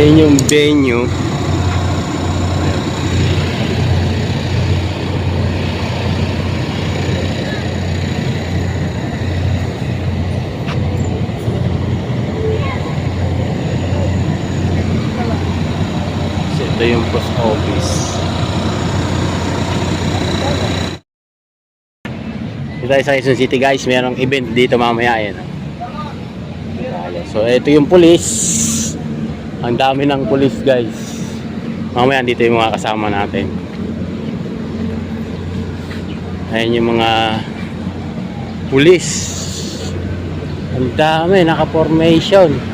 Ayan yung venue. So, ito yung post office. Dito tayo sa Quezon City guys, mayroong event dito mamaya yan. So ito yung pulis. Ang dami ng pulis guys. Mamaya dito yung mga kasama natin. Ayan yung mga pulis. Ang dami, naka-formation.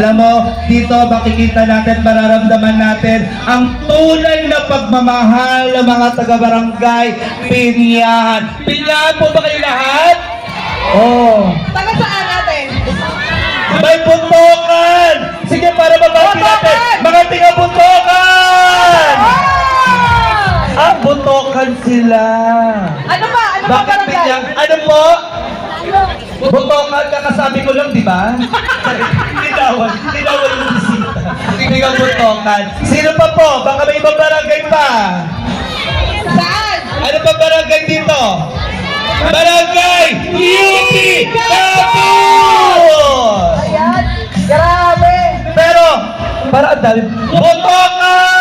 Alam mo, dito makikita natin, mararamdaman natin ang tunay na pagmamahal ng mga taga-barangay Pinyahan. Pinyahan po ba kayo lahat? Oo. Oh. Taga saan natin? May buntokan! Sige, para mabati natin, mga tiga-buntokan! Ah! Ah, buntokan sila. Ano ba? Ano ba Bakit barangay? pinyak? Ano po? Buntokan kakasabi ko lang, di ba? Tinawan. Tinawan yung bisita. Tigang buntokan. Sino pa po? Baka may ibang barangay pa. Saan? Ano pa barangay dito? Barangay UP Capiz! Ayan. Grabe. Pero, para ang dami. Buntokan!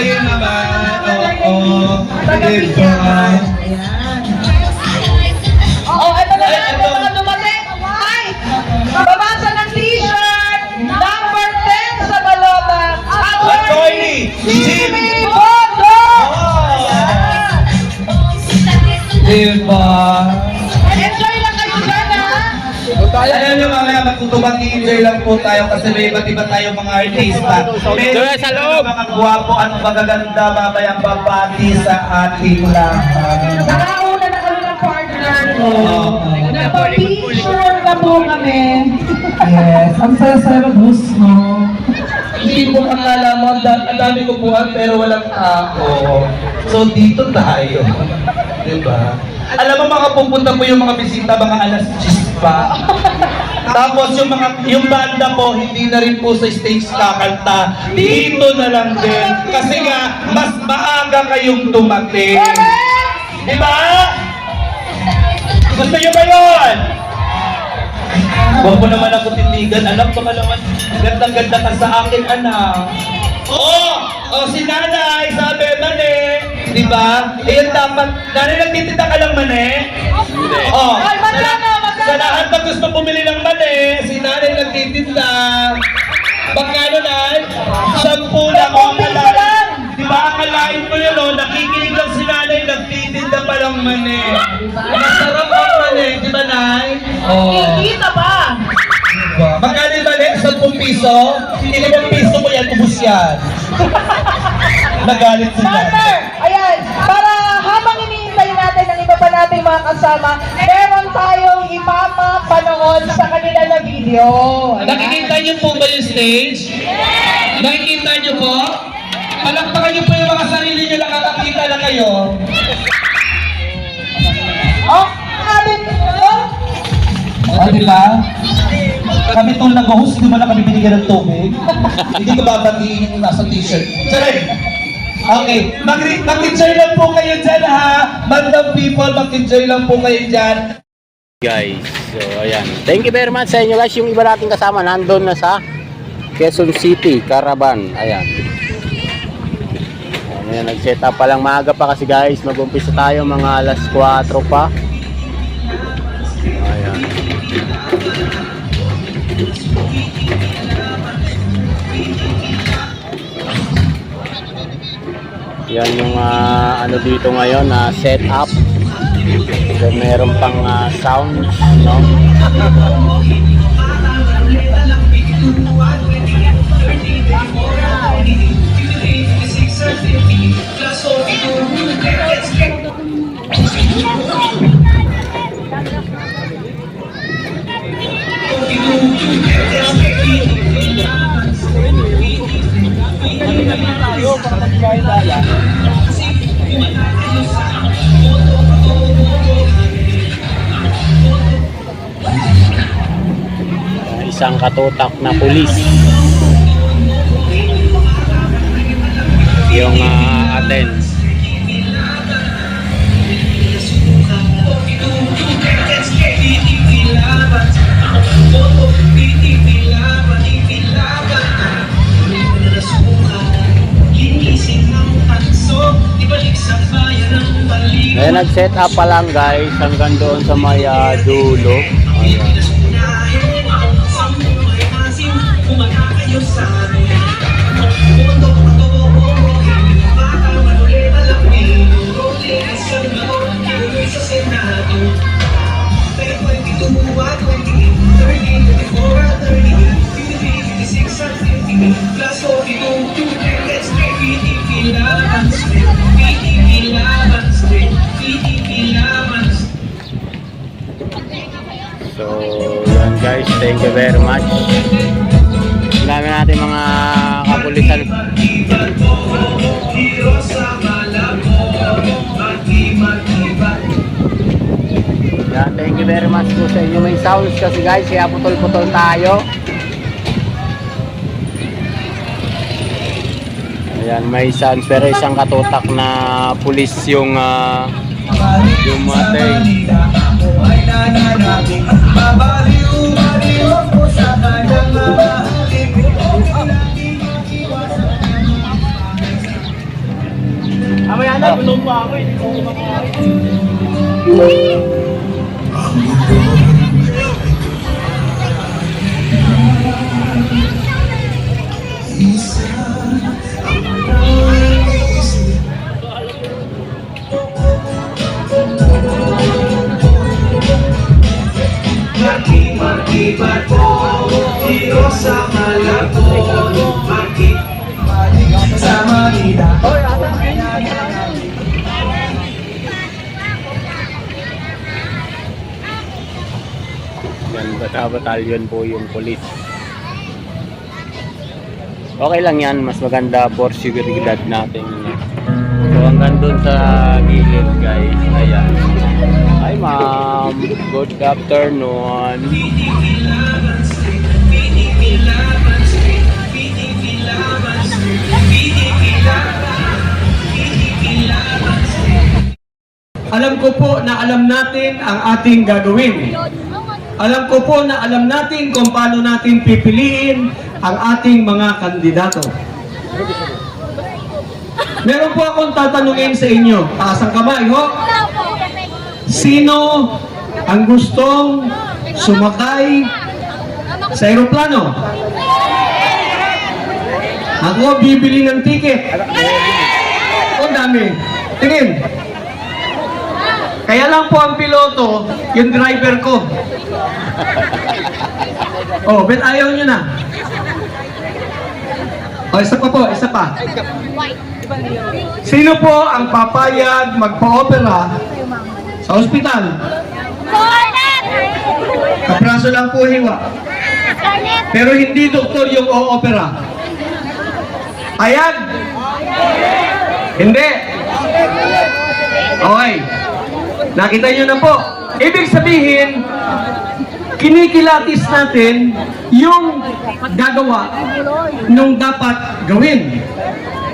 Kayo naman, oo. Taga Diba? Pinyahan. Ayan. Oo, ito na lang yung mga dumating. Ay! Mababasa ng t-shirt. Number 10 sa balota. Attorney Jimmy Bondo! Diba? Alam niyo mamaya matutubang enjoy lang po tayo kasi may iba't iba tayong mga artista. Doon sa loob. mga gwapo at magaganda mamayang babati sa ating lahat. Nakauna na kami ng partner ko. Oo. Nagpa-picture na po kami. Yes, ang saya-saya mag-host mo. Hindi mo akala mo, ang da- ang dami kupuhan pero walang tao. So dito tayo. Diba? Alam mo mga pupunta po yung mga bisita mga alas 10 pa. Tapos yung mga yung banda po hindi na rin po sa stage kakanta. Dito na lang din. Kasi nga mas maaga kayong dumating. Diba? Gusto nyo ba yun? Huwag mo naman ako tindigan, anak. Baka naman, gandang-ganda ka sa akin, anak. Oo! Oh, si nanay, sabi, mani. Di ba? Eh, yan dapat. Nanay, nagtitinda ka lang mani? Oh, magkano, magkano? Sa lahat na gusto bumili ng mani, si nanay nagtitinda. Magkano, nay? Sampu. Oh, Sampu akalain- lang. Di ba, akalain mo yun, oh, nakikinig lang si nanay, nagtitinda pa lang mani. Masarap ang mani, di ba, nay? Oh. Kita ba? Diba? Magkano yung mali? 10 piso? Ilimang piso mo yan, ubus yan. Nagalit sila. Partner! Ayan, para nating mga kasama, meron tayong ipapapanood sa kanila na video. Ayan. Nakikita niyo po ba yung stage? Nakikita niyo po? Palakpakan niyo po yung mga sarili niyo, nakakakita na kayo. Oh, sabi ko, O, di ba? Kami itong nag-host, di ba na kami binigyan ng tubig? Hindi ko babatiin yung nasa t-shirt. Sorry! Okay, mag- mag-enjoy lang po kayo dyan ha! Bandang people, mag-enjoy lang po kayo dyan. Guys, so ayan. Thank you very much sa inyo guys. Yung iba nating kasama nandun na sa Quezon City, Caravan. Ayan. Ayan, nag-set up pa lang maaga pa kasi guys. Mag-umpisa tayo mga alas 4 pa. Yan yung ah, ano dito ngayon na set up. Then meron pang ah, sound, no? Ah, isang katutak na pulis. Yung ah, atin. Kaya nag-set up pa lang guys hanggang doon sa may ah, dulo. Ayan. Po sa inyo. May sounds kasi guys, kaya putol-putol tayo. Ayan, may sounds. Pero isang katutak na pulis yung ah, yung matay. Yan, bata batalyon po yung polis. Okay lang yan, mas maganda for seguridad natin. So hanggang dun sa gilid guys, ayan. Hi ma'am, good afternoon. Alam ko po na alam natin ang ating gagawin. Alam ko po na alam natin kung paano natin pipiliin ang ating mga kandidato. Meron po akong tatanungin sa inyo. Taas ang kamay, ho? Sino ang gustong sumakay sa aeroplano? Ako bibili ng ticket. Ang dami. Tingin. Kaya lang po ang piloto, yung driver ko. Oh, bet ayaw nyo na. O, isa pa po, isa pa. Sino po ang papayag magpa-opera sa ospital? Kapraso lang po hiwa. Pero hindi doktor yung o-opera. Payag? Hindi. Okay. Nakita nyo na po. Ibig sabihin, kinikilatis natin yung gagawa nung dapat gawin.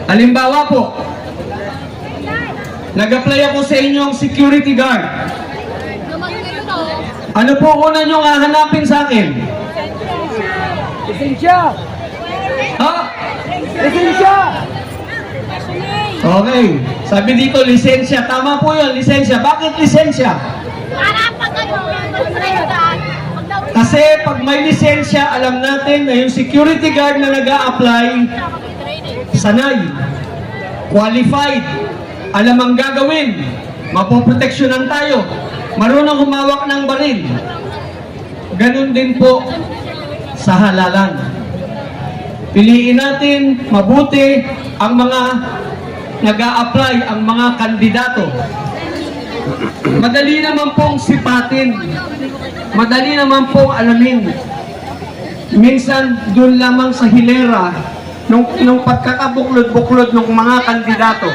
Halimbawa po, nag-apply ako sa inyong security guard. Ano po una nyo hahanapin sa akin? Ha? Lisensya! Okay. Sabi dito, lisensya. Tama po yun, lisensya. Bakit lisensya? Para pag ano, Kasi pag may lisensya, alam natin na yung security guard na nag apply sanay, qualified, alam ang gagawin, mapoproteksyonan tayo, marunong humawak ng baril. Ganun din po sa halalan. Piliin natin mabuti ang mga nag apply ang mga kandidato. Madali naman pong sipatin. Madali naman pong alamin. Minsan, doon lamang sa hilera, nung, nung pagkakabuklod-buklod ng mga kandidato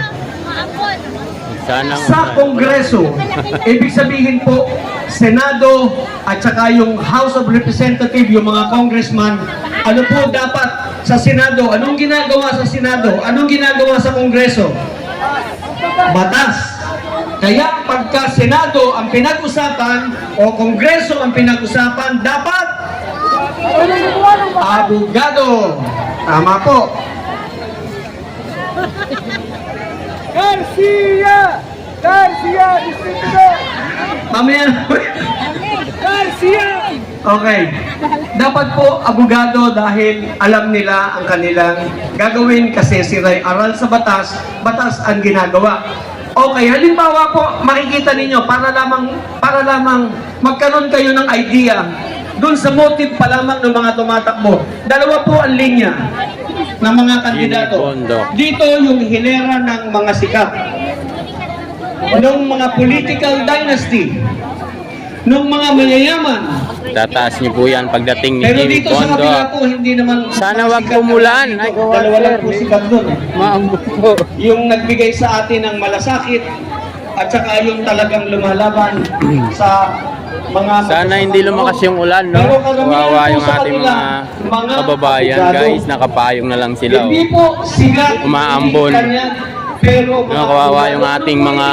sa Kongreso, ibig sabihin po, Senado at saka yung House of Representative, yung mga congressman, ano po dapat sa Senado? Anong ginagawa sa Senado? Anong ginagawa sa Kongreso? Batas. Kaya pagka Senado ang pinag-usapan o Kongreso ang pinag-usapan, dapat abogado. Tama po. Garcia! Garcia! Mamaya na. Garcia! Okay. Dapat po abogado dahil alam nila ang kanilang gagawin kasi sila ay aral sa batas, batas ang ginagawa. Okay, halimbawa po makikita ninyo para lamang para lamang magkaroon kayo ng idea doon sa motive pa lamang ng mga tumatakbo. Dalawa po ang linya ng mga kandidato. Dito yung hilera ng mga sikat ng mga political dynasty ng mga mayayaman Tataas niyo po yan pagdating ni pero Jimmy dito sa Pondo. kabila po, hindi naman... Sana wag sikat na umulan. dito. Ay, kawawa, Dalawa lang po sikat doon. eh. Maambot po. Yung nagbigay sa atin ng malasakit at saka yung talagang lumalaban sa mga... Sana hindi lumakas yung ulan, no? Pero karamihan Kawawa po yung sa ating kanila, mga mga kababayan, abogado. guys. Nakapayong na lang sila, Hindi oh. po sila... Umaambon. kanya, pero... No, kawawa yung ating mga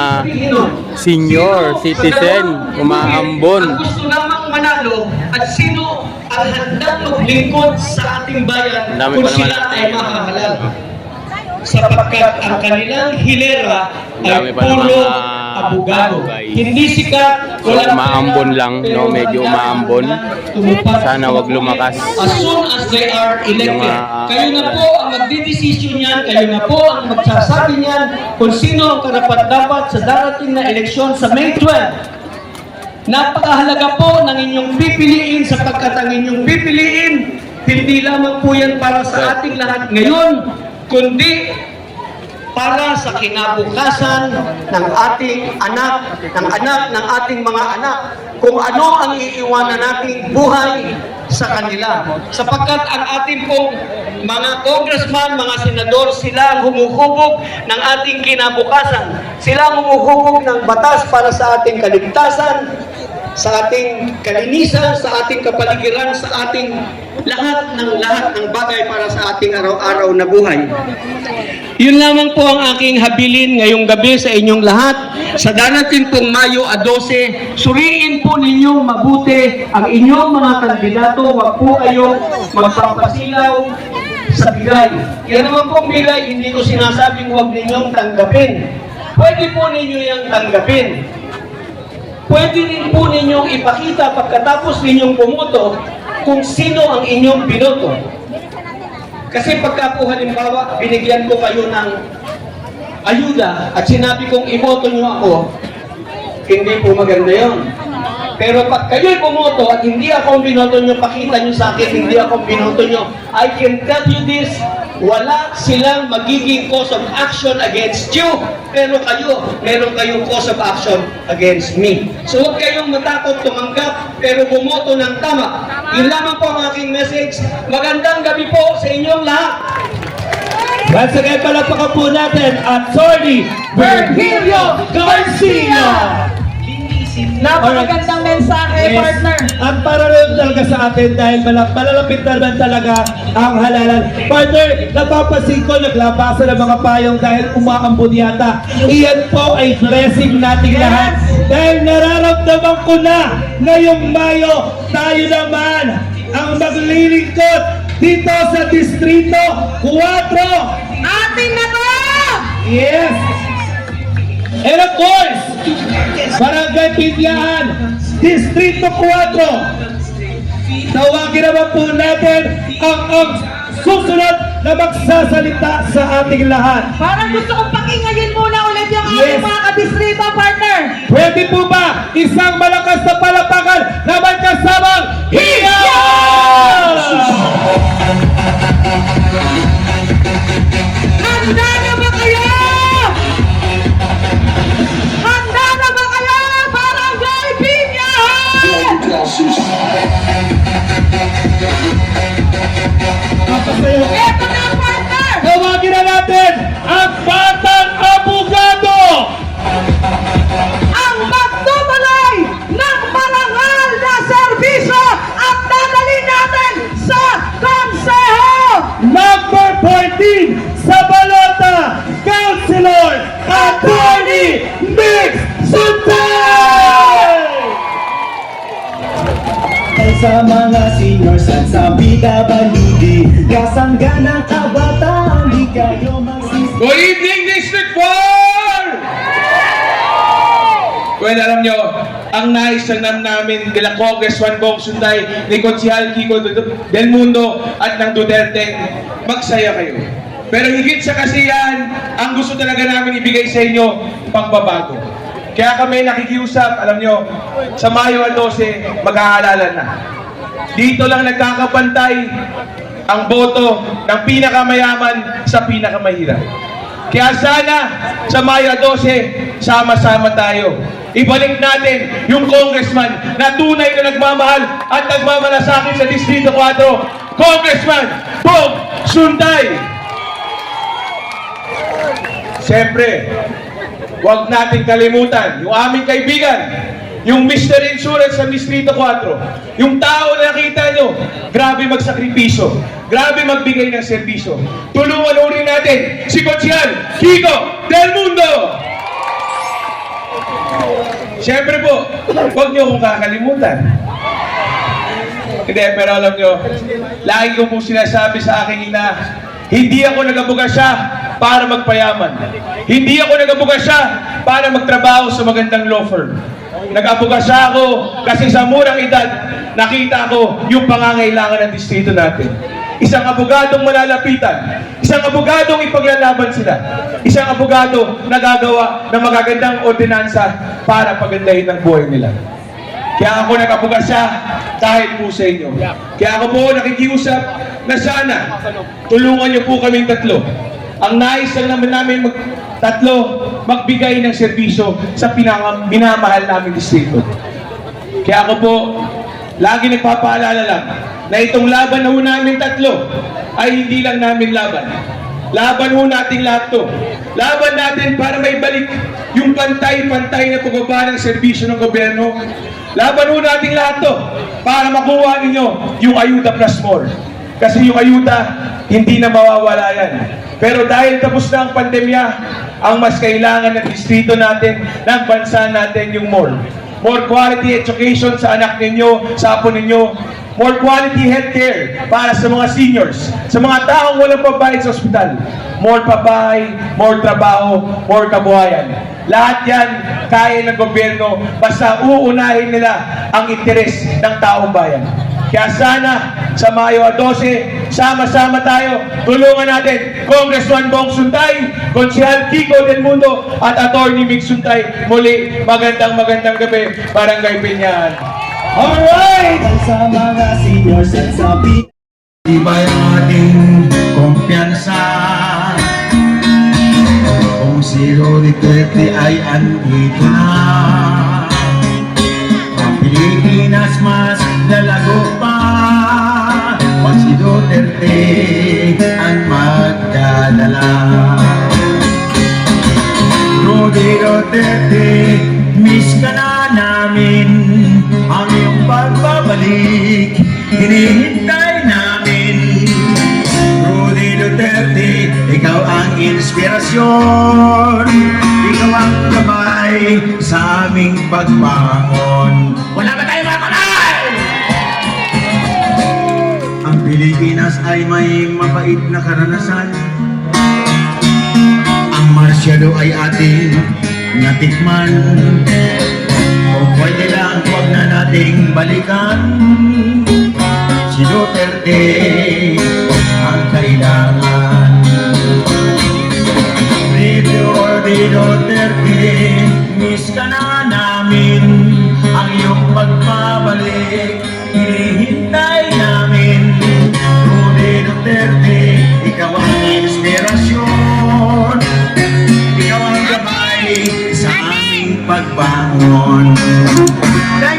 senior citizen, umaambon. Ang gusto lamang manalo at sino ang handang maglingkod sa ating bayan dami kung sila ay mahahalal. Sapagkat ang kanilang hilera ay puro abogado. Hindi sikat, So, pera, lang, no? Medyo tumupad Sana sa wag lumakas. As soon as they are elected, Yung, ah, kayo na po ang magdidesisyon niyan, kayo na po ang magsasabi niyan kung sino ang karapat-dapat sa darating na eleksyon sa May 12. Napakahalaga po ng inyong pipiliin sapagkat ang inyong pipiliin, hindi lamang po yan para sa ating lahat ngayon, kundi para sa kinabukasan ng ating anak, ng anak ng ating mga anak, kung ano ang iiwanan nating buhay sa kanila. Sapagkat ang ating pong mga congressman, mga senador, sila ang humuhubog ng ating kinabukasan. Sila ang humuhubog ng batas para sa ating kaligtasan, sa ating kalinisan, sa ating kapaligiran, sa ating lahat ng lahat ng bagay para sa ating araw-araw na buhay. Yun lamang po ang aking habilin ngayong gabi sa inyong lahat. Sa darating pong Mayo a 12, suriin po ninyong mabuti ang inyong mga kandidato. Huwag po kayong magpapasilaw sa bigay. Yan naman pong bigay, hindi ko sinasabing huwag ninyong tanggapin. Pwede po ninyo yung tanggapin. Pwede rin po ninyong ipakita pagkatapos ninyong bumoto kung sino ang inyong binoto. Kasi pagka po halimbawa, binigyan ko kayo ng ayuda at sinabi kong iboto nyo ako, hindi po maganda yon. Pero pag kayo'y bumoto at hindi ako binoto nyo, pakita nyo sa akin, hindi ako binoto nyo. I can tell you this, wala silang magiging cause of action against you. Pero kayo, meron kayong cause of action against me. So huwag kayong matakot tumanggap, pero bumoto ng tama. Yun lamang po ang aking message. Magandang gabi po sa inyong lahat. Once again, palagpakan po natin at Attorney Virgilio Garcia! Napakagandang mensahe, partner. Ang parallel talaga sa atin dahil malap malalapit na naman talaga ang halalan. Partner, napapansin ko naglabasan ng mga payong dahil umaambon yata. Iyan po ay blessing nating lahat. Dahil nararamdaman ko na ngayong Mayo, tayo naman ang maglilingkod dito sa Distrito 4. Atin na to! Yes! And of course, Barangay Pinyahan, Distrito 4. Tawagin naman po natin ang, ang susunod na magsasalita sa ating lahat. Parang gusto kong pakinggan muna ulit yung Yes. ating mga kadistrito partner. Pwede po ba isang malakas na palapakan na may kasamang hiya? Handa na ba kayo? Papasayo. Eto na partner! Tawagin na natin sa mga seniors at sa PWD Kasangga ng kabataan, di kayo magsisi Good evening, District 4! Well, alam nyo, ang nais lang nam namin nila Congressman Bong Sunday, ni Konsihal Kiko Del Mundo at ng Duterte, magsaya kayo. Pero higit sa kasiyahan, ang gusto talaga namin ibigay sa inyo, pagbabago. Kaya kami nakikiusap, alam nyo, sa Mayo 12, mag-aalala na. Dito lang nagkakapantay ang boto ng pinakamayaman sa pinakamahirap. Kaya sana sa Mayo 12, sama-sama tayo. Ibalik natin yung congressman na tunay na nagmamahal at nagmamalasakit sa Distrito 4, Congressman Bong Sunday! Siyempre, huwag natin kalimutan yung aming kaibigan, yung Mr. Insurance sa Distrito 4. Yung tao na nakita nyo, grabe magsakripisyo, grabe magbigay ng serbisyo. Tulungan ulit natin si Cochian Kiko Del Mundo! Siyempre po, huwag nyo akong kakalimutan. Hindi, pero alam nyo, lagi ko po sinasabi sa aking ina, hindi ako nagabuga siya para magpayaman. Hindi ako nagabuga siya para magtrabaho sa magandang law firm. Nag-abuga siya ako kasi sa murang edad, nakita ko yung pangangailangan ng distrito natin. Isang abogadong malalapitan, isang abogadong ipaglalaban sila, isang abogado na gagawa ng magagandang ordinansa para pagandahin ang buhay nila. Kaya ako nag-abuga siya dahil po sa inyo. Kaya ako po nakikiusap na sana tulungan niyo po kaming tatlo. Ang nais lang naman namin mag tatlo magbigay ng serbisyo sa pinaka minamahal namin distrito. Kaya ako po lagi nagpapaalala lang na itong laban na ho namin tatlo ay hindi lang namin laban. Laban ho natin lahat to. Laban natin para may balik yung pantay-pantay na pagbaba ng serbisyo ng gobyerno. Laban ho natin lahat to para makuha ninyo yung ayuda plus more. Kasi yung ayuda, hindi na mawawala yan. Pero dahil tapos na ang pandemya, ang mas kailangan ng distrito natin, ng bansa natin yung more. More quality education sa anak ninyo, sa apo ninyo, more quality healthcare para sa mga seniors, sa mga taong walang pabayad sa ospital. More pabahay, more trabaho, more kabuhayan. Lahat yan kaya ng gobyerno basta uunahin nila ang interes ng taong bayan. Kaya sana sa Mayo 12, sama-sama tayo, tulungan natin Congressman Bong Suntay, Konsihal Kiko Del Mundo at Attorney Mick Suntay. Muli, magandang magandang gabi, Barangay Pinyahan. Alright! Sa mga seniors at sa PWD Iba'y ating kumpiyansa. Kung si Duterte ay andito na Ang Pilipinas mas lalago pa. Pag si Duterte ang magdadala. Rudy Duterte, miss ka na namin pagbabalik, hinihintay namin Rudy Duterte, ikaw ang inspirasyon Ikaw ang kamay sa aming pagbangon Wala ba tayo mga kamay? Ang Pilipinas ay may mabait na karanasan. Ang marsyado ay ating natikman. Kung pwede lang, huwag na nating balikan. Si Duterte ang kailangan. Baby or Duterte, miss ka na namin Thank you.